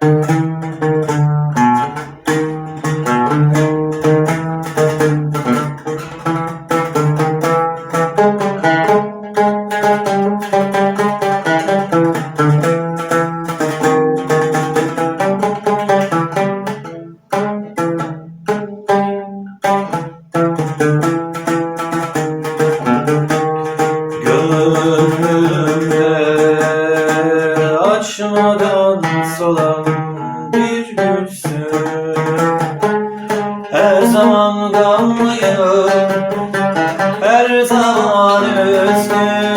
Gönlümde Her zaman üzgün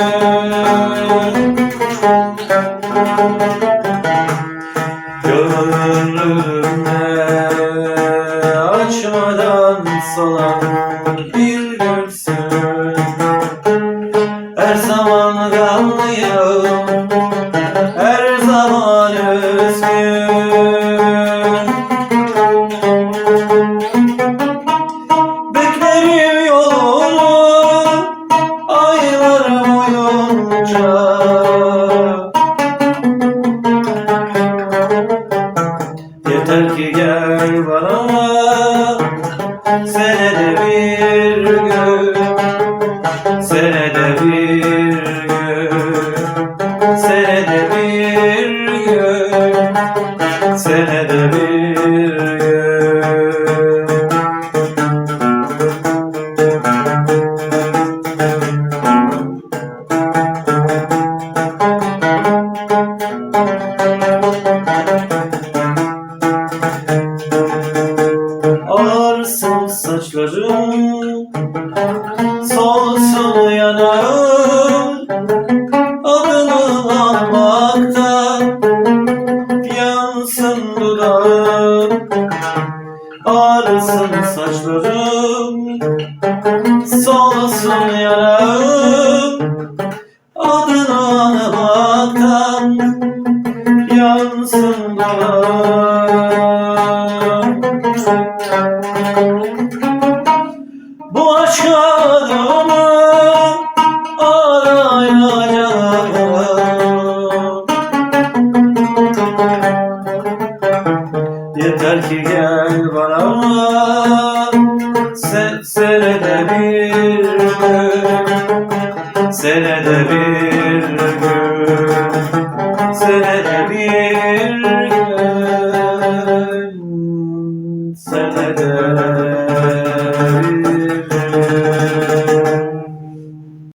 Yeter gel bana Senede bir gün Senede bir gün Senede bir gün Senede bir gün saçlarım Solsun yanağım Adını almakta Yansın dudağım. Ağrısın saçlarım Solsun yanağım Adını almaktan Yansın dudağım. bu gel bana Se senede bir gün senede bir gün senede bir gün senede bir gün.